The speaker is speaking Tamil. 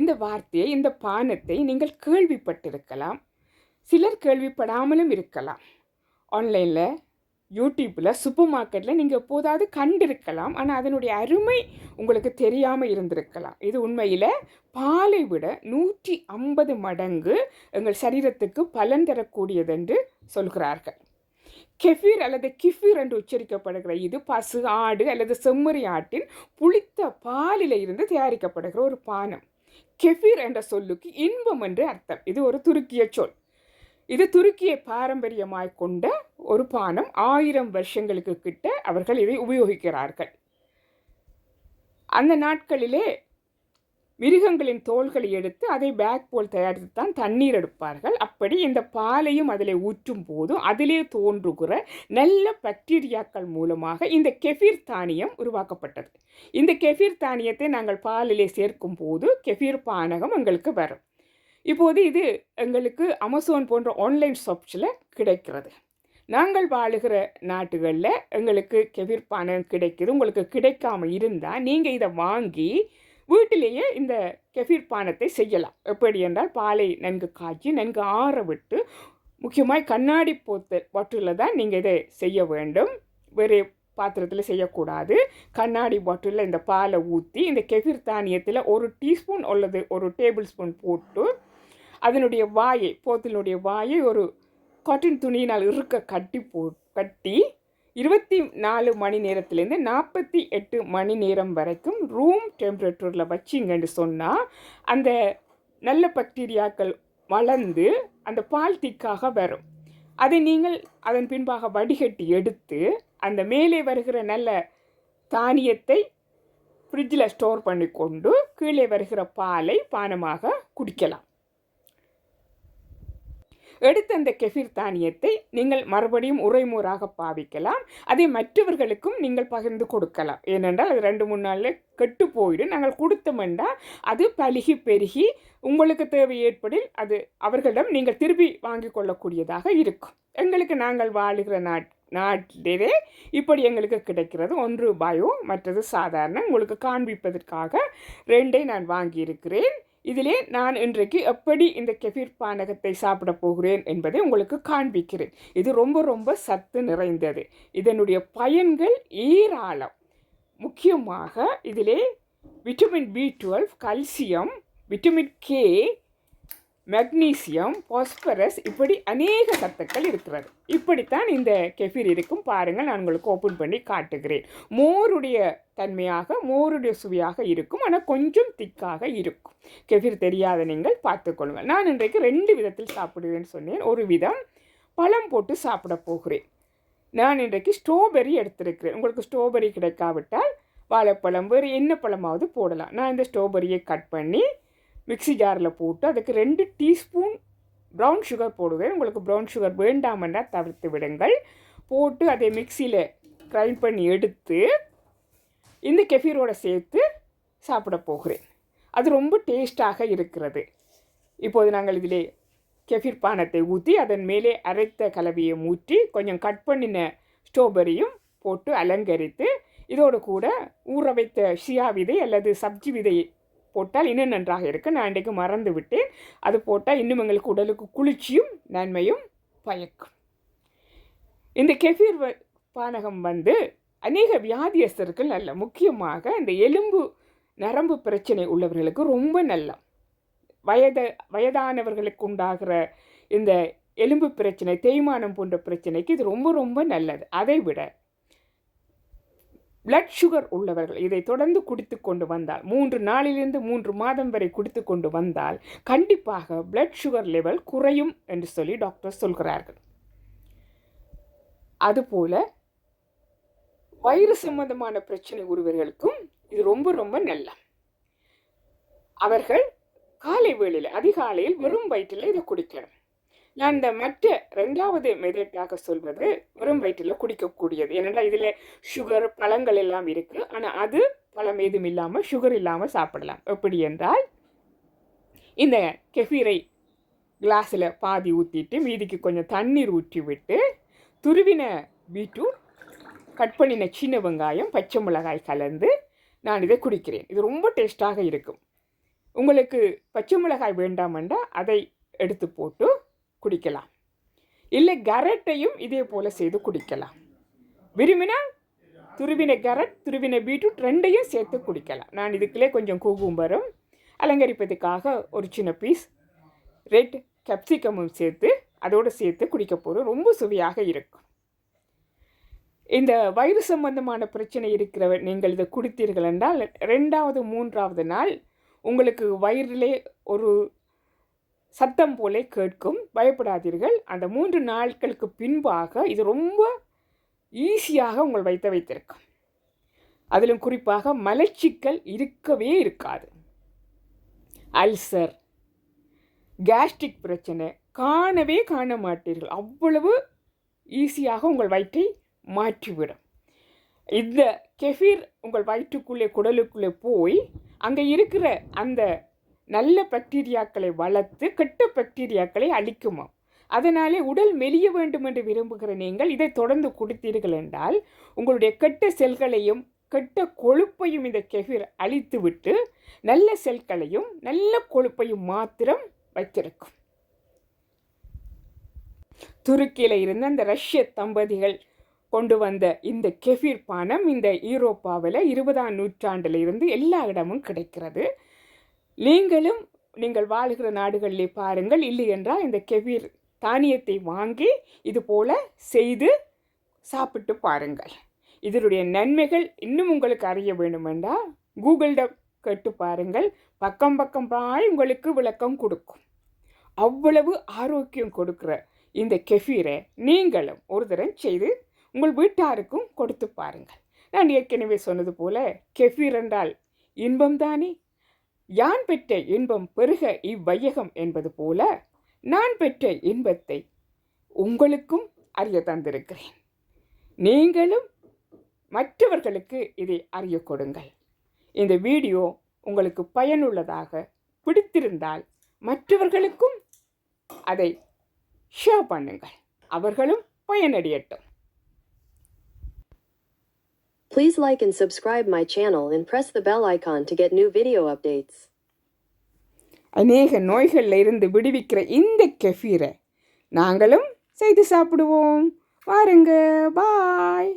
இந்த வார்த்தையை இந்த பானத்தை நீங்கள் கேள்விப்பட்டிருக்கலாம். சிலர் கேள்விப்படாமலும் இருக்கலாம். ஆன்லைனில் யூடியூப்பில் சூப்பர் மார்க்கெட்டில் நீங்கள் எப்போதாவது கண்டிருக்கலாம். ஆனால் அதனுடைய அருமை உங்களுக்கு தெரியாமல் இருந்திருக்கலாம். இது உண்மையில் பாலை விட நூற்றி ஐம்பது மடங்கு எங்கள் சரீரத்துக்கு பலன் தரக்கூடியது என்று சொல்கிறார்கள். கெஃபீர் அல்லது கிஃபீர் என்று உச்சரிக்கப்படுகிற இது பசு ஆடு அல்லது செம்மறி ஆட்டின் புளித்த பாலில் இருந்து தயாரிக்கப்படுகிற ஒரு பானம். கெஃபீர் என்ற சொல்லுக்கு இன்பம் என்று அர்த்தம். இது ஒரு துருக்கிய சொல். இது துருக்கிய பாரம்பரியமாய் கொண்ட ஒரு பானம் ஆயிரம் வருஷங்களுக்கு கிட்ட அவர்கள் இதை உபயோகிக்கிறார்கள். அந்த நாட்களிலே மிருகங்களின் தோள்களை எடுத்து அதை பேக் போல் தயாரித்து தான் தண்ணீர் எடுப்பார்கள். அப்படி இந்த பாலையும் அதில் ஊற்றும் போதும் அதிலே தோன்றுகிற நல்ல பாக்டீரியாக்கள் மூலமாக இந்த கெஃபீர் தானியம் உருவாக்கப்பட்டது. இந்த கெஃபீர் தானியத்தை நாங்கள் பாலிலே சேர்க்கும் போது கெஃபீர் பானகம் எங்களுக்கு வரும். இப்போது இது எங்களுக்கு அமேசான் போன்ற ஆன்லைன் ஷாப்ஸில் கிடைக்கிறது. நாங்கள் வாழுகிற நாட்டுகளில் எங்களுக்கு கெஃபீர் பானகம் கிடைக்குது. உங்களுக்கு கிடைக்காம இருந்தால் நீங்கள் இதை வாங்கி வீட்டிலேயே இந்த கெஃபீர் பானத்தை செய்யலாம். எப்படி என்றால் பாலை நன்கு காய்ச்சி நன்கு ஆற விட்டு முக்கியமாக கண்ணாடி போத்த பாட்டிலில் தான் நீங்கள் இதை செய்ய வேண்டும். வேறு பாத்திரத்தில் செய்யக்கூடாது. கண்ணாடி பாட்டிலில் இந்த பாலை ஊற்றி இந்த கெஃபீர் தானியத்தில் ஒரு டீஸ்பூன் அல்லது ஒரு டேபிள் ஸ்பூன் போட்டு அதனுடைய வாயை போத்தினுடைய வாயை ஒரு காட்டன் துணியினால் இருக்க கட்டி போ கட்டி இருபத்தி நாலு மணி நேரத்துலேருந்து நாற்பத்தி எட்டு மணி நேரம் வரைக்கும் ரூம் டெம்பரேச்சரில் வச்சிங்கன்னு சொன்னால் அந்த நல்ல பக்டீரியாக்கள் வளர்ந்து அந்த பால் திக்காக வரும். அதை நீங்கள் அதன் பின்பாக வடிகட்டி எடுத்து அந்த மேலே வருகிற நல்ல தானியத்தை ஃப்ரிட்ஜில் ஸ்டோர் பண்ணி கொண்டு கீழே வருகிற பாலை பானமாக குடிக்கலாம். எடுத்த அந்த கெஃபிர் தானியத்தை நீங்கள் மறுபடியும் உரைமுறாக பாவிக்கலாம். அதை மற்றவர்களுக்கும் நீங்கள் பகிர்ந்து கொடுக்கலாம். ஏனென்றால் அது ரெண்டு மூணு நாளில் கெட்டு போயிடும். நாங்கள் கொடுத்தோம்னா அது பலுகி பெருகி உங்களுக்கு தேவை ஏற்படில் அது அவர்களிடம் நீங்கள் திருப்பி வாங்கி கொள்ளக்கூடியதாக இருக்கும். எங்களுக்கு நாங்கள் வாழுகிற நாட் நாட்டிலே இப்படி எங்களுக்கு கிடைக்கிறது. ஒன்று பயோ மற்றது சாதாரண உங்களுக்கு காண்பிப்பதற்காக ரெண்டை நான் வாங்கியிருக்கிறேன். இதிலே நான் இன்றைக்கு எப்படி இந்த கெஃபீர் பானகத்தை சாப்பிட போகிறேன் என்பதை உங்களுக்கு காண்பிக்கிறேன். இது ரொம்ப ரொம்ப சத்து நிறைந்தது. இதனுடைய பயன்கள் ஏராளம். முக்கியமாக இதிலே vitamin B twelve calcium vitamin K magnesium phosphorus இப்படி அநேக சத்துக்கள் இருக்கிறது. இப்படித்தான் இந்த கெஃபீர் இருக்கும். பாருங்கள் நான் உங்களுக்கு ஓப்பன் பண்ணி காட்டுகிறேன். மோருடைய தன்மையாக மோருடைய சுவையாக இருக்கும். ஆனால் கொஞ்சம் திக்காக இருக்கும். கெஃபீர் தெரியாத நீங்கள் பார்த்துக்கொள்ளுங்கள் நான் இன்றைக்கு ரெண்டு விதத்தில் சாப்பிடுவேன்னு சொன்னேன். ஒரு விதம் பழம் போட்டு சாப்பிட போகிறேன். நான் இன்றைக்கு ஸ்ட்ராபெரி எடுத்திருக்கிறேன். உங்களுக்கு ஸ்ட்ராபெரி கிடைக்காவிட்டால் வாழைப்பழம் வேறு என்ன பழமாவது போடலாம். நான் இந்த ஸ்ட்ராபெரியை கட் பண்ணி மிக்ஸி ஜாரில் போட்டு அதுக்கு ரெண்டு டீஸ்பூன் ப்ரௌன் சுகர் போடுவேன். உங்களுக்கு ப்ரௌன் சுகர் வேண்டாமன்னா தவிர்த்து விடுங்கள். போட்டு அதை மிக்சியில் கிரைண்ட் பண்ணி எடுத்து இந்த கெஃபீரோடு சேர்த்து சாப்பிட போகிறேன். அது ரொம்ப டேஸ்டாக இருக்கிறது. இப்போது நாங்கள் இதிலே கெஃபீர் பானத்தை ஊற்றி அதன் மேலே அரைத்த கலவையை ஊற்றி கொஞ்சம் கட் பண்ணின ஸ்ட்ராபெரியும் போட்டு அலங்கரித்து இதோடு கூட ஊற வைத்த ஷியா விதை அல்லது சப்ஜி விதை போட்டால் இன்னும் நன்றாக இருக்கும். நான் இன்றைக்கு மறந்து விட்டேன். அது போட்டால் இன்னும் எங்களுக்கு உடலுக்கு குளிர்ச்சியும் நன்மையும் பயக்கும். இந்த கெஃபீர் பானகம் வந்து அநேக வியாதியஸ்தர்கள் நல்ல முக்கியமாக இந்த எலும்பு நரம்பு பிரச்சனை உள்ளவர்களுக்கு ரொம்ப நல்ல. வயத வயதானவர்களுக்கு உண்டாகிற இந்த எலும்பு பிரச்சனை தேய்மானம் போன்ற பிரச்சனைக்கு இது ரொம்ப ரொம்ப நல்லது. அதை விட பிளட் சுகர் உள்ளவர்கள் இதை தொடர்ந்து குடித்து கொண்டு வந்தால் மூன்று நாளிலிருந்து மூன்று மாதம் வரை குடித்து கொண்டு வந்தால் கண்டிப்பாக பிளட் சுகர் லெவல் குறையும் என்று சொல்லி டாக்டர் சொல்கிறார்கள். அதுபோல வயிறு சம்பந்தமான பிரச்சனை உருவர்களுக்கும் இது ரொம்ப ரொம்ப நல்ல அவர்கள் காலை வேளையில் அதிகாலையில் வெறும் வயிற்றில் இதை குடிக்கலாம். நான் இந்த மற்ற ரெண்டாவது மெதட்டாக சொல்வது வெறும் வயிற்றில் குடிக்கக்கூடியது. ஏனென்றால் இதில் சுகர் பழங்கள் எல்லாம் இருக்குது ஆனால் அது பழம் ஏதும் இல்லாமல் சுகர் இல்லாமல் சாப்பிடலாம். எப்படி என்றால் இந்த கெஃபீரை கிளாஸில் பாதி ஊற்றிட்டு மீதிக்கு கொஞ்சம் தண்ணீர் ஊற்றி விட்டு துருவின பீட்ரூட் கட் பண்ணின சின்ன வெங்காயம் பச்சை மிளகாய் கலந்து நான் இதை குடிக்கிறேன். இது ரொம்ப டேஸ்ட்டாக இருக்கும். உங்களுக்கு பச்சை மிளகாய் வேண்டாமென்றால் அதை எடுத்து போட்டு குடிக்கலாம். இல்லை கரட்டையும் இதே போல் செய்து குடிக்கலாம். விரும்பினா துருவின கரட் துருவின பீட்ரூட் ரெண்டையும் சேர்த்து குடிக்கலாம். நான் இதுக்குள்ளே கொஞ்சம் கூகும்பரும் அலங்கரிப்பதுக்காக ஒரு சின்ன பீஸ் ரெட் கேப்சிகமும் சேர்த்து அதோடு சேர்த்து குடிக்க போகிறோம் ரொம்ப சுவையாக இருக்கும். இந்த வயிறு சம்பந்தமான பிரச்சனை இருக்கிற நீங்கள் இதை குடித்தீர்கள் என்றால் ரெண்டாவது மூன்றாவது நாள் உங்களுக்கு வயிறிலே ஒரு சத்தம் போலே கேட்கும். பயப்படாதீர்கள். அந்த மூன்று நாட்களுக்கு பின்பாக இது ரொம்ப ஈஸியாக உங்கள் வைத்த வைத்திருக்கும். அதிலும் குறிப்பாக மலச்சிக்கல் இருக்கவே இருக்காது. அல்சர் கேஸ்ட்ரிக் பிரச்சனை காணவே காண மாட்டீர்கள். அவ்வளவு ஈஸியாக உங்கள் வயிற்றை மாற்றிவிடும். இந்த கெஃபீர் உங்கள் வயிற்றுக்குள்ளே குடலுக்குள்ளே போய் அங்கே இருக்கிற அந்த நல்ல பாக்டீரியாக்களை வளர்த்து கெட்ட பாக்டீரியாக்களை அழிக்குமாம். அதனாலே உடல் மெலிய வேண்டும் என்று விரும்புகிற நீங்கள் இதை தொடர்ந்து குடித்தீர்கள் என்றால் உங்களுடைய கெட்ட செல்களையும் கெட்ட கொழுப்பையும் இந்த கெஃபிர் அழித்துவிட்டு நல்ல செல்களையும் நல்ல கொழுப்பையும் மாத்திரம் வைத்திருக்கும். துருக்கியில் இருந்த அந்த ரஷ்ய தம்பதிகள் கொண்டு வந்த இந்த கெஃபீர் பானம் இந்த ஈரோப்பாவில் இருபதாம் நூற்றாண்டில் இருந்து எல்லா இடமும் கிடைக்கிறது. நீங்களும் நீங்கள் வாழ்கிற நாடுகளிலே பாருங்கள். இல்லை என்றால் இந்த கெஃபீர் தானியத்தை வாங்கி இது போல செய்து சாப்பிட்டு பாருங்கள். இதனுடைய நன்மைகள் இன்னும் உங்களுக்கு அறிய வேண்டுமென்றால் கூகுளில் கேட்டு பாருங்கள். பக்கம் பக்கம் பாய் உங்களுக்கு விளக்கம் கொடுக்கும். அவ்வளவு ஆரோக்கியம் கொடுக்குற இந்த கெஃபீரை நீங்களும் ஒரு தரம் செய்து உங்கள் வீட்டாருக்கும் கொடுத்து பாருங்கள். நான் ஏற்கனவே சொன்னது போல் கெஃபீர் என்றால் இன்பம் தானே? யான் பெற்ற இன்பம் பெருக இவ்வையகம் என்பது போல நான் பெற்ற இன்பத்தை உங்களுக்கும் அறிய தந்திருக்கிறேன். நீங்களும் மற்றவர்களுக்கு இதை அறிய கொடுங்கள். இந்த வீடியோ உங்களுக்கு பயனுள்ளதாக பிடித்திருந்தால் மற்றவர்களுக்கும் அதை ஷேர் பண்ணுங்கள். அவர்களும் பயனடையட்டும். Please like and subscribe my channel and press the bell icon to get new video updates. அநேக நோய்களில் இருந்து விடுவிக்கிற இந்த கெஃபீரை நாங்களும் செய்து சாப்பிடுவோம் வாருங்க பாய்